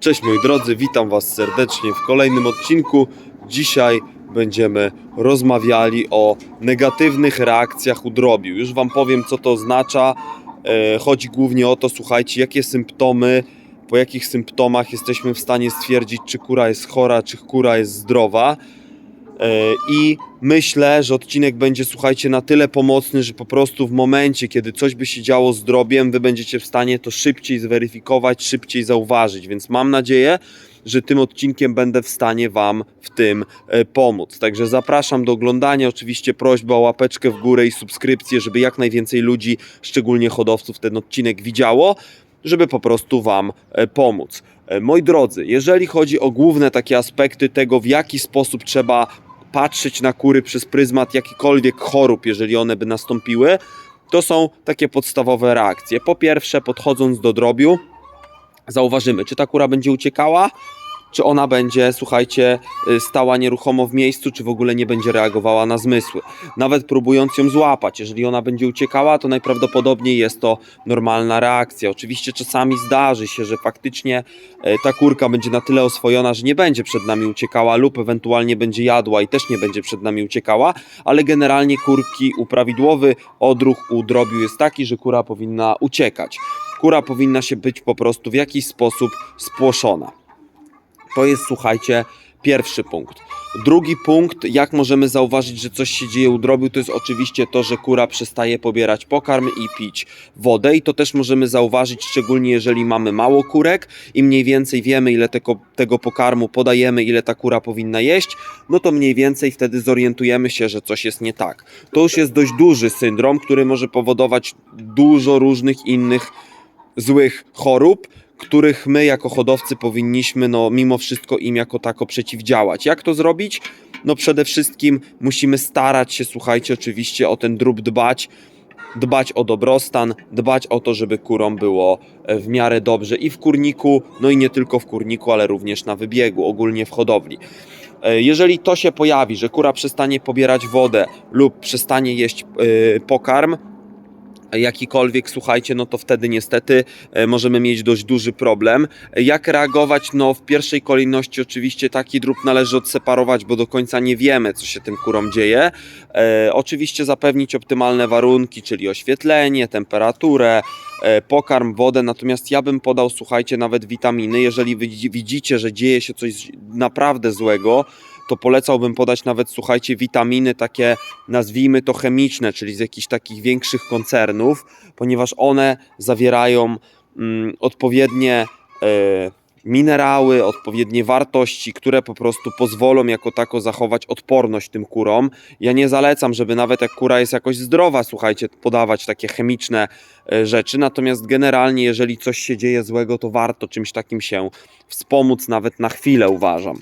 Cześć moi drodzy, witam Was serdecznie w kolejnym odcinku. Dzisiaj będziemy rozmawiali o negatywnych reakcjach u drobiu. Już Wam powiem, co to oznacza. E, Chodzi głównie o to, słuchajcie, jakie symptomy, po jakich symptomach jesteśmy w stanie stwierdzić, czy kura jest chora, czy kura jest zdrowa. E, I myślę, że odcinek będzie, słuchajcie, na tyle pomocny, że po prostu w momencie, kiedy coś by się działo z drobiem, wy będziecie w stanie to szybciej zweryfikować, szybciej zauważyć. Więc mam nadzieję, że tym odcinkiem będę w stanie Wam w tym e, pomóc. Także zapraszam do oglądania. Oczywiście prośba o łapeczkę w górę i subskrypcję, żeby jak najwięcej ludzi, szczególnie hodowców, ten odcinek widziało, żeby po prostu Wam e, pomóc. Moi drodzy, jeżeli chodzi o główne takie aspekty tego, w jaki sposób trzeba patrzeć na kury przez pryzmat jakichkolwiek chorób, jeżeli one by nastąpiły, to są takie podstawowe reakcje. Po pierwsze, podchodząc do drobiu, zauważymy, czy ta kura będzie uciekała, czy ona będzie, słuchajcie, y, stała nieruchomo w miejscu, czy w ogóle nie będzie reagowała na zmysły. Nawet próbując ją złapać, jeżeli ona będzie uciekała, to najprawdopodobniej jest to normalna reakcja. Oczywiście czasami zdarzy się, że faktycznie e, ta kurka będzie na tyle oswojona, że nie będzie przed nami uciekała lub ewentualnie będzie jadła i też nie będzie przed nami uciekała, ale generalnie kurki u prawidłowy odruch u drobiu jest taki, że kura powinna uciekać. Kura powinna się być po prostu w jakiś sposób spłoszona. To jest, słuchajcie, pierwszy punkt. Drugi punkt, jak możemy zauważyć, że coś się dzieje u drobiu, to jest oczywiście to, że kura przestaje pobierać pokarm i pić wodę i to też możemy zauważyć, szczególnie jeżeli mamy mało kurek i mniej więcej wiemy, ile tego, tego pokarmu podajemy, ile ta kura powinna jeść, no to mniej więcej wtedy zorientujemy się, że coś jest nie tak. To już jest dość duży syndrom, który może powodować dużo różnych innych złych chorób, których my jako hodowcy powinniśmy no mimo wszystko im jako tako przeciwdziałać. Jak to zrobić? No przede wszystkim musimy starać się, słuchajcie, oczywiście o ten drób dbać, dbać o dobrostan, dbać o to, żeby kurom było e, w miarę dobrze i w kurniku, no i nie tylko w kurniku, ale również na wybiegu, ogólnie w hodowli. E, Jeżeli to się pojawi, że kura przestanie pobierać wodę lub przestanie jeść e, pokarm, jakikolwiek, słuchajcie, no to wtedy niestety e, możemy mieć dość duży problem. Jak reagować? No w pierwszej kolejności oczywiście taki drób należy odseparować, bo do końca nie wiemy, co się tym kurom dzieje. E, oczywiście zapewnić optymalne warunki, czyli oświetlenie, temperaturę, e, pokarm, wodę, natomiast ja bym podał, słuchajcie, nawet witaminy. Jeżeli widzi- widzicie, że dzieje się coś naprawdę złego, to polecałbym podać nawet, słuchajcie, witaminy takie, nazwijmy to chemiczne, czyli z jakichś takich większych koncernów, ponieważ one zawierają mm, odpowiednie e, minerały, odpowiednie wartości, które po prostu pozwolą jako tako zachować odporność tym kurom. Ja nie zalecam, żeby nawet jak kura jest jakoś zdrowa, słuchajcie, podawać takie chemiczne e, rzeczy, natomiast generalnie, jeżeli coś się dzieje złego, to warto czymś takim się wspomóc, nawet na chwilę uważam.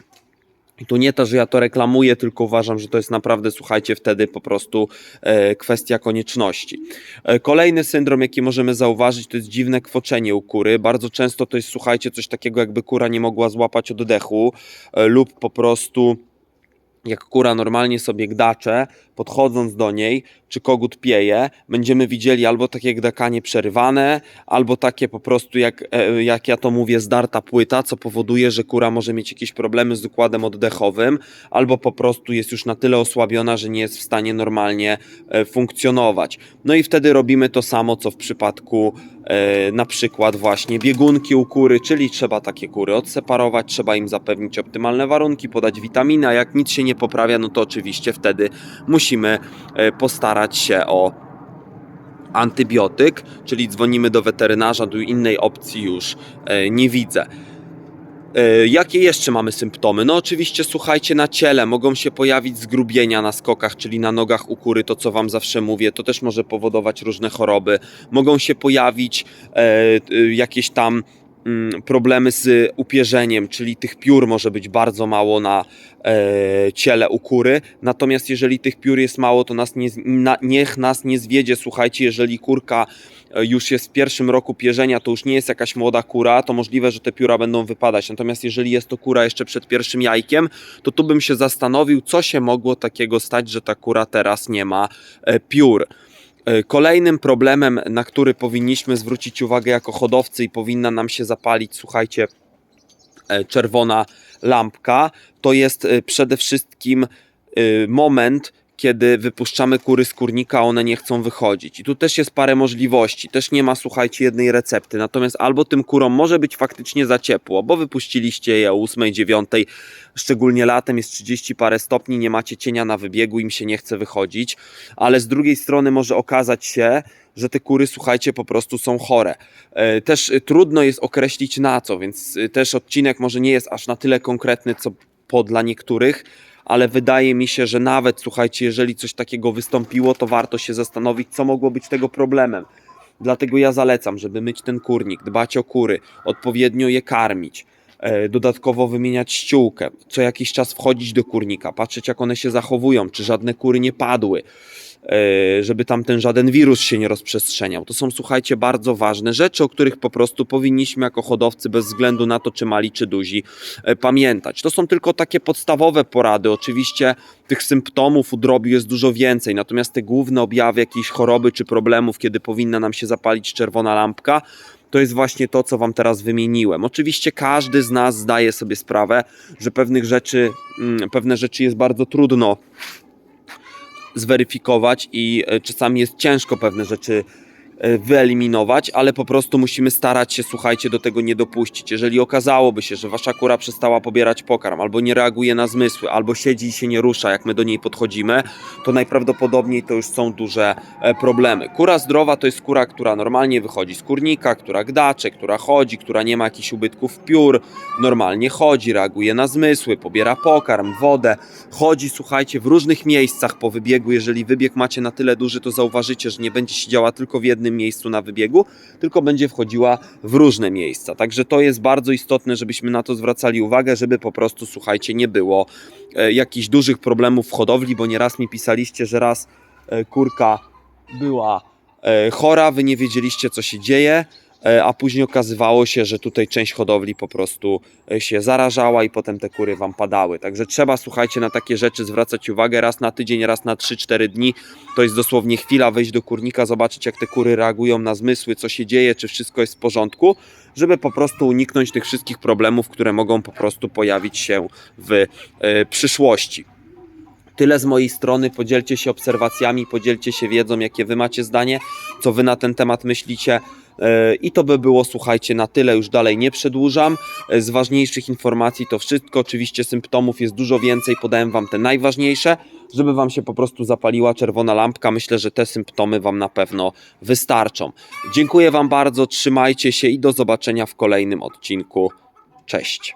Tu nie to, że ja to reklamuję, tylko uważam, że to jest naprawdę, słuchajcie, wtedy po prostu e, kwestia konieczności. E, kolejny syndrom, jaki możemy zauważyć, to jest dziwne kwoczenie u kury. Bardzo często to jest, słuchajcie, coś takiego, jakby kura nie mogła złapać oddechu e, lub po prostu jak kura normalnie sobie gdacze, podchodząc do niej, czy kogut pieje, będziemy widzieli albo takie gdakanie przerywane, albo takie po prostu, jak, e, jak ja to mówię, zdarta płyta, co powoduje, że kura może mieć jakieś problemy z układem oddechowym, albo po prostu jest już na tyle osłabiona, że nie jest w stanie normalnie e, funkcjonować. No i wtedy robimy to samo, co w przypadku e, na przykład właśnie biegunki u kury, czyli trzeba takie kury odseparować, trzeba im zapewnić optymalne warunki, podać witaminy, a jak nic się nie poprawia, no to oczywiście wtedy musimy e, postarać się o antybiotyk, czyli dzwonimy do weterynarza, tu innej opcji już e, nie widzę. E, Jakie jeszcze mamy symptomy? No oczywiście słuchajcie, na ciele mogą się pojawić zgrubienia na skokach, czyli na nogach u kury, to co wam zawsze mówię, to też może powodować różne choroby. Mogą się pojawić e, jakieś tam problemy z upierzeniem, czyli tych piór może być bardzo mało na e, ciele u kury. Natomiast jeżeli tych piór jest mało, to nas nie, na, niech nas nie zwiedzie. Słuchajcie, jeżeli kurka e, już jest w pierwszym roku pierzenia, to już nie jest jakaś młoda kura, to możliwe, że te pióra będą wypadać. Natomiast jeżeli jest to kura jeszcze przed pierwszym jajkiem, to tu bym się zastanowił, co się mogło takiego stać, że ta kura teraz nie ma e, piór. E, Kolejnym problemem, na który powinniśmy zwrócić uwagę jako hodowcy i powinna nam się zapalić, słuchajcie, e, czerwona lampka to jest e, przede wszystkim moment, kiedy wypuszczamy kury z kurnika, one nie chcą wychodzić. I tu też jest parę możliwości. Też nie ma, słuchajcie, jednej recepty. Natomiast albo tym kurom może być faktycznie za ciepło, bo wypuściliście je o 8, 9, szczególnie latem jest 30 parę stopni, nie macie cienia na wybiegu, im się nie chce wychodzić, ale z drugiej strony może okazać się, że te kury, słuchajcie, po prostu są chore. E, Też e, trudno jest określić na co, więc e, też odcinek może nie jest aż na tyle konkretny, co po dla niektórych, ale wydaje mi się, że nawet, słuchajcie, jeżeli coś takiego wystąpiło, to warto się zastanowić, co mogło być tego problemem. Dlatego ja zalecam, żeby myć ten kurnik, dbać o kury, odpowiednio je karmić, e, dodatkowo wymieniać ściółkę, co jakiś czas wchodzić do kurnika, patrzeć jak one się zachowują, czy żadne kury nie padły, żeby tam ten żaden wirus się nie rozprzestrzeniał. To są, słuchajcie, bardzo ważne rzeczy, o których po prostu powinniśmy jako hodowcy, bez względu na to, czy mali, czy duzi, e, pamiętać. To są tylko takie podstawowe porady. Oczywiście tych symptomów u drobiu jest dużo więcej, natomiast te główne objawy jakiejś choroby czy problemów, kiedy powinna nam się zapalić czerwona lampka, to jest właśnie to, co Wam teraz wymieniłem. Oczywiście każdy z nas zdaje sobie sprawę, że pewnych rzeczy, mm, pewne rzeczy jest bardzo trudno zweryfikować i e, czasami jest ciężko pewne rzeczy wyeliminować, ale po prostu musimy starać się, słuchajcie, do tego nie dopuścić. Jeżeli okazałoby się, że wasza kura przestała pobierać pokarm, albo nie reaguje na zmysły, albo siedzi i się nie rusza, jak my do niej podchodzimy, to najprawdopodobniej to już są duże e, problemy. Kura zdrowa to jest kura, która normalnie wychodzi z kurnika, która gdacze, która chodzi, która nie ma jakichś ubytków piór, normalnie chodzi, reaguje na zmysły, pobiera pokarm, wodę, chodzi, słuchajcie, w różnych miejscach po wybiegu. Jeżeli wybieg macie na tyle duży, to zauważycie, że nie będzie siedziała tylko w jednym miejscu na wybiegu, tylko będzie wchodziła w różne miejsca. Także to jest bardzo istotne, żebyśmy na to zwracali uwagę, żeby po prostu, słuchajcie, nie było e, jakichś dużych problemów w hodowli, bo nieraz mi pisaliście, że raz e, kurka była e, chora, wy nie wiedzieliście, co się dzieje, a później okazywało się, że tutaj część hodowli po prostu e, się zarażała i potem te kury wam padały. Także trzeba, słuchajcie, na takie rzeczy zwracać uwagę raz na tydzień, raz na 3-4 dni. To jest dosłownie chwila wejść do kurnika, zobaczyć, jak te kury reagują na zmysły, co się dzieje, czy wszystko jest w porządku, żeby po prostu uniknąć tych wszystkich problemów, które mogą po prostu pojawić się w e, przyszłości. Tyle z mojej strony. Podzielcie się obserwacjami, podzielcie się wiedzą, jakie wy macie zdanie, co wy na ten temat myślicie. E, I to by było, słuchajcie, na tyle. Już dalej nie przedłużam. E, Z ważniejszych informacji to wszystko. Oczywiście symptomów jest dużo więcej. Podałem wam te najważniejsze, żeby wam się po prostu zapaliła czerwona lampka. Myślę, że te symptomy wam na pewno wystarczą. Dziękuję wam bardzo, trzymajcie się i do zobaczenia w kolejnym odcinku. Cześć.